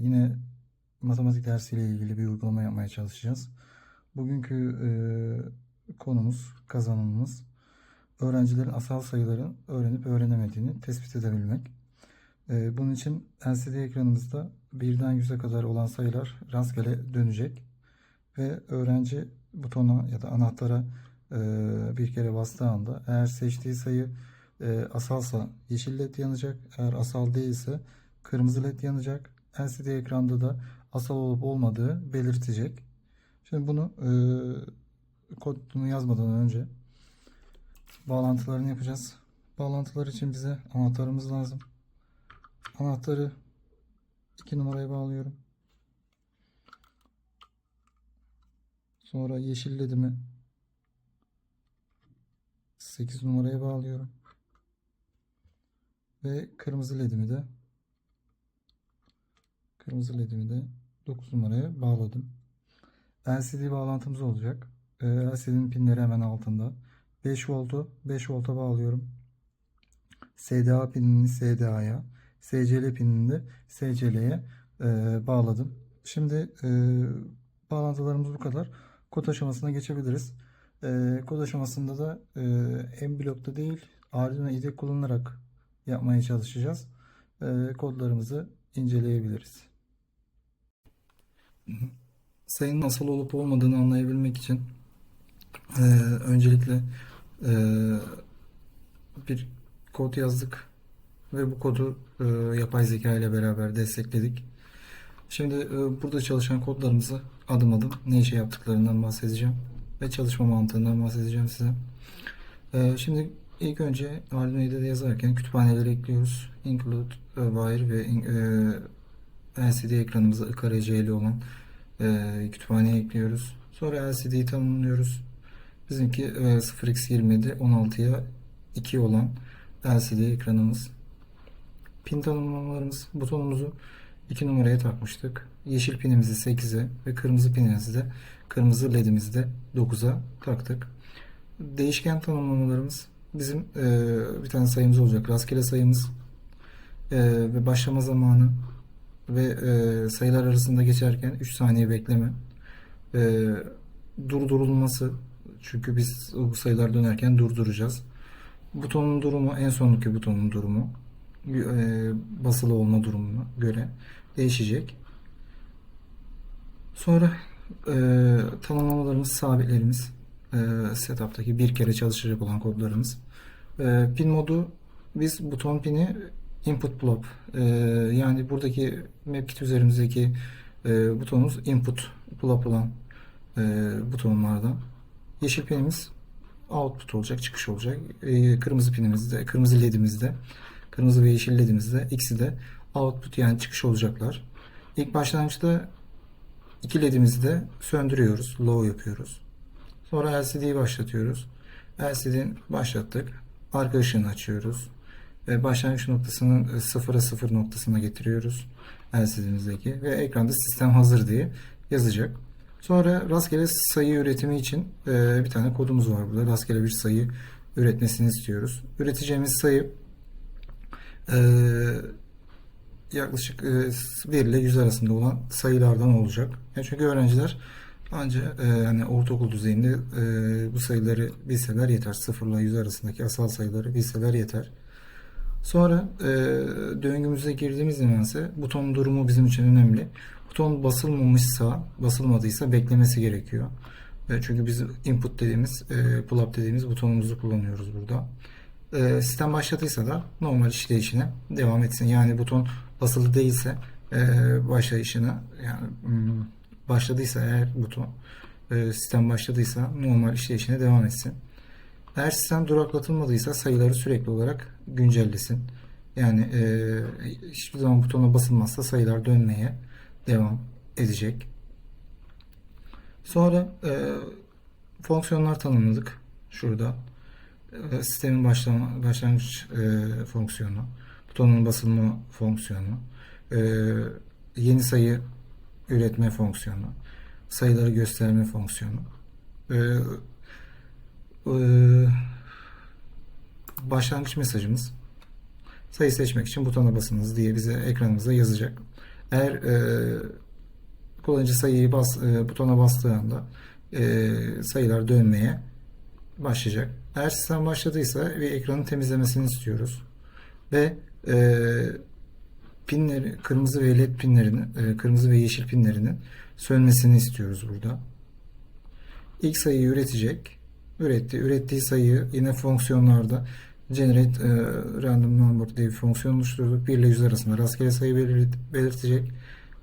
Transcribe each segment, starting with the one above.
Yine matematik dersiyle ilgili bir uygulama yapmaya çalışacağız. Bugünkü e, konumuz, kazanımımız öğrencilerin asal sayıları öğrenip öğrenemediğini tespit edebilmek. Ee, Bunun için LCD ekranımızda birden 100'e kadar olan sayılar rastgele dönecek ve öğrenci butona ya da anahtara e, bir kere bastığı anda eğer seçtiği sayı e, asalsa yeşil led yanacak. Eğer asal değilse kırmızı led yanacak. LCD ekranda da asal olup olmadığı belirtecek. Şimdi bunu e, kodunu yazmadan önce bağlantılarını yapacağız. Bağlantılar için bize anahtarımız lazım. Anahtarı 2 numaraya bağlıyorum. Sonra yeşil ledimi 8 numaraya bağlıyorum. Ve kırmızı ledimi de kırmızı ledimi de 9 numaraya bağladım. LCD bağlantımız olacak. Ee, LCD'nin pinleri hemen altında. 5 voltu 5 volta bağlıyorum. SDA pinini SDA'ya, SCL pinini de SCL'ye e, bağladım. Şimdi e, bağlantılarımız bu kadar. Kod aşamasına geçebiliriz. E, kod aşamasında da M blokta değil Arduino IDE kullanarak yapmaya çalışacağız. Kodlarımızı inceleyebiliriz. Sayının asal olup olmadığını anlayabilmek için e, öncelikle e, bir kod yazdık ve bu kodu e, yapay zeka ile beraber destekledik. Şimdi e, burada çalışan kodlarımızı adım adım ne işe yaptıklarından bahsedeceğim ve çalışma mantığından bahsedeceğim size. E, şimdi ilk önce Arduino IDE'de yazarken kütüphaneleri ekliyoruz. Include, e, wire ve e, LCD ekranımıza IKRC'li olan e, kütüphaneye ekliyoruz. Sonra LCD'yi tanımlıyoruz. Bizimki e, 0x27 16'ya 2 olan LCD ekranımız. Pin tanımlamalarımız butonumuzu 2 numaraya takmıştık. Yeşil pinimizi 8'e ve kırmızı pinimizi de kırmızı ledimizi de 9'a taktık. Değişken tanımlamalarımız bizim e, bir tane sayımız olacak. Rastgele sayımız e, ve başlama zamanı ve e, sayılar arasında geçerken 3 saniye bekleme e, durdurulması çünkü biz bu sayılar dönerken durduracağız. Butonun durumu en sondaki butonun durumu e, basılı olma durumuna göre değişecek. Sonra e, tanımlamalarımız, sabitlerimiz, e, setup'taki bir kere çalışacak olan kodlarımız. E, pin modu biz buton pini input block e, yani buradaki mapkit üzerimizdeki e, butonumuz input block olan e, butonlardan. Yeşil pinimiz output olacak, çıkış olacak. E, kırmızı pinimizde, kırmızı ledimizde, kırmızı ve yeşil ledimizde ikisi de output yani çıkış olacaklar. İlk başlangıçta iki ledimizi de söndürüyoruz, low yapıyoruz. Sonra LCD'yi başlatıyoruz. LCD'yi başlattık. Arka ışığını açıyoruz. Ve başlangıç noktasını sıfıra sıfır noktasına getiriyoruz. LCD'mizdeki ve ekranda sistem hazır diye yazacak. Sonra rastgele sayı üretimi için e, bir tane kodumuz var burada. Rastgele bir sayı üretmesini istiyoruz. Üreteceğimiz sayı e, yaklaşık e, 1 ile 100 arasında olan sayılardan olacak. Çünkü öğrenciler ancak e, yani ortaokul düzeyinde e, bu sayıları bilseler yeter. 0 ile 100 arasındaki asal sayıları bilseler yeter. Sonra e, döngümüze girdiğimiz zaman ise buton durumu bizim için önemli. Buton basılmamışsa, basılmadıysa beklemesi gerekiyor. E, çünkü biz input dediğimiz, e, pull up dediğimiz butonumuzu kullanıyoruz burada. E, sistem başladıysa da normal işleyişine devam etsin. Yani buton basılı değilse e, başlayışına yani hmm, başladıysa eğer buton e, sistem başladıysa normal işleyişine devam etsin. Eğer sistem duraklatılmadıysa sayıları sürekli olarak güncellesin. Yani e, hiçbir zaman butona basılmazsa sayılar dönmeye devam edecek. Sonra e, fonksiyonlar tanımladık. Şurada e, sistemin başlama, başlangıç e, fonksiyonu, butonun basılma fonksiyonu, e, yeni sayı üretme fonksiyonu, sayıları gösterme fonksiyonu. E, e, başlangıç mesajımız sayı seçmek için butona basınız diye bize ekranımızda yazacak. Eğer e, kullanıcı sayıyı bas, e, butona bastığı anda e, sayılar dönmeye başlayacak. Eğer sistem başladıysa bir ekranı temizlemesini istiyoruz. Ve e, pinleri, kırmızı ve led pinlerinin, e, kırmızı ve yeşil pinlerinin sönmesini istiyoruz burada. İlk sayıyı üretecek. Üretti. Ürettiği sayıyı yine fonksiyonlarda generate e, random number diye bir fonksiyon oluşturduk. 1 ile 100 arasında rastgele sayı belirt- belirtecek.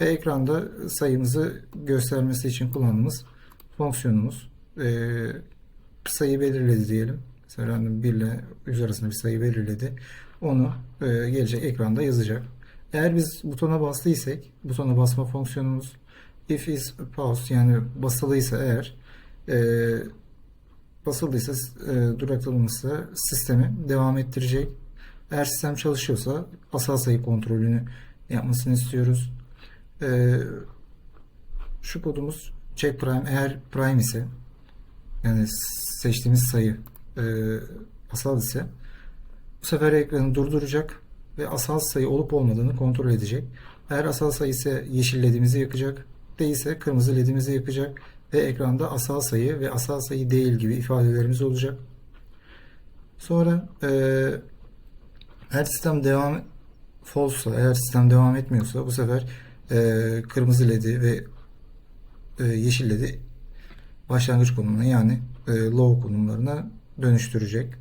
Ve ekranda sayımızı göstermesi için kullandığımız fonksiyonumuz. E, sayı belirledi diyelim. Mesela random 1 ile 100 arasında bir sayı belirledi. Onu e, gelecek ekranda yazacak. Eğer biz butona bastıysak, butona basma fonksiyonumuz if is paused yani basılıysa eğer e, basıldıysa e, duraklamışsa sistemi devam ettirecek. Eğer sistem çalışıyorsa asal sayı kontrolünü yapmasını istiyoruz. E, şu kodumuz check prime eğer prime ise yani seçtiğimiz sayı e, asal ise bu sefer ekranı durduracak ve asal sayı olup olmadığını kontrol edecek. Eğer asal sayı ise yeşil ledimizi yakacak. Değilse kırmızı ledimizi yakacak ve ekranda asal sayı ve asal sayı değil gibi ifadelerimiz olacak. Sonra e, eğer sistem devam false eğer sistem devam etmiyorsa bu sefer e, kırmızı ledi ve e, yeşil ledi başlangıç konumuna yani e, low konumlarına dönüştürecek.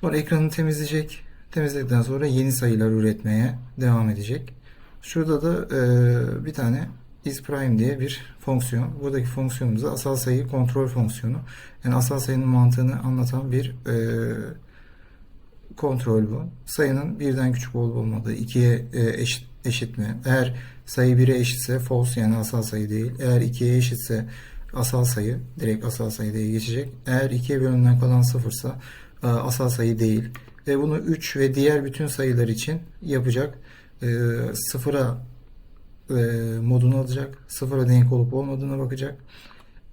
Sonra ekranı temizleyecek. Temizledikten sonra yeni sayılar üretmeye devam edecek. Şurada da e, bir tane isPrime diye bir fonksiyon. Buradaki fonksiyonumuz asal sayı kontrol fonksiyonu. Yani asal sayının mantığını anlatan bir e, kontrol bu. Sayının birden küçük olup olmadığı, ikiye e, eşit, eşit mi? Eğer sayı 1'e eşitse false yani asal sayı değil. Eğer 2'ye eşitse asal sayı direkt asal sayı diye geçecek. Eğer 2'ye bölümden kalan sıfırsa e, asal sayı değil. Ve bunu 3 ve diğer bütün sayılar için yapacak. E, sıfıra e, modunu alacak. Sıfıra denk olup olmadığına bakacak.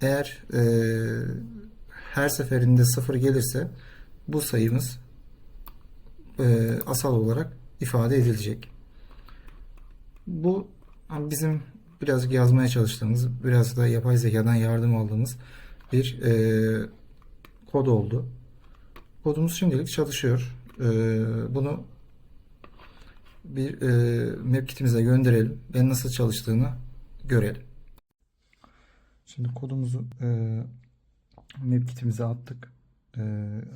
Eğer e, her seferinde sıfır gelirse bu sayımız e, asal olarak ifade edilecek. Bu bizim birazcık yazmaya çalıştığımız, biraz da yapay zekadan yardım aldığımız bir e, kod oldu. Kodumuz şimdilik çalışıyor. E, bunu bir e, map kitimize gönderelim ve nasıl çalıştığını görelim. Şimdi kodumuzu e, map kitimize attık. E,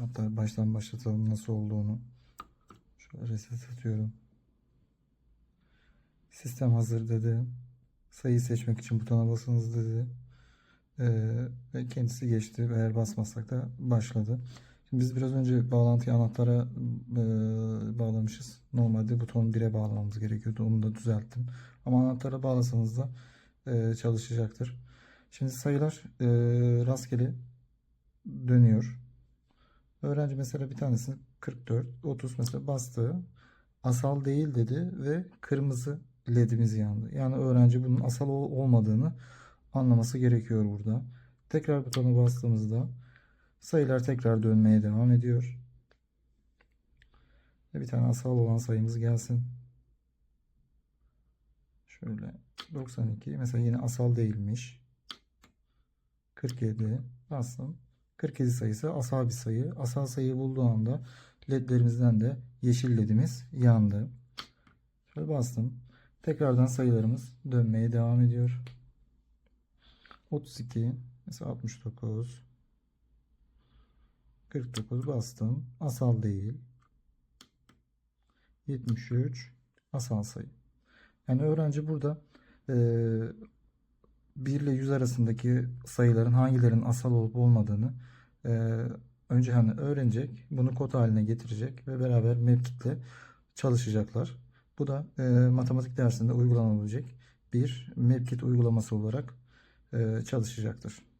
hatta baştan başlatalım nasıl olduğunu. Şöyle reset atıyorum. Sistem hazır dedi. Sayıyı seçmek için butona basınız dedi. E, ve kendisi geçti. Eğer basmazsak da başladı. Biz biraz önce bağlantıyı anahtara e, bağlamışız. Normalde buton 1'e bağlamamız gerekiyordu. Onu da düzelttim. Ama anahtara bağlasanız da e, çalışacaktır. Şimdi sayılar e, rastgele dönüyor. Öğrenci mesela bir tanesini 44, 30 mesela bastığı asal değil dedi ve kırmızı ledimiz yandı. Yani öğrenci bunun asal ol- olmadığını anlaması gerekiyor burada. Tekrar butona bastığımızda sayılar tekrar dönmeye devam ediyor. Ve bir tane asal olan sayımız gelsin. Şöyle 92 mesela yine asal değilmiş. 47 bastım. 47 sayısı asal bir sayı. Asal sayıyı bulduğu anda ledlerimizden de yeşil ledimiz yandı. Şöyle bastım. Tekrardan sayılarımız dönmeye devam ediyor. 32 mesela 69 49 bastım. Asal değil. 73 asal sayı. Yani öğrenci burada e, 1 ile 100 arasındaki sayıların hangilerinin asal olup olmadığını e, önce hani öğrenecek. Bunu kod haline getirecek ve beraber MapKit'le çalışacaklar. Bu da e, matematik dersinde uygulanabilecek bir MapKit uygulaması olarak e, çalışacaktır.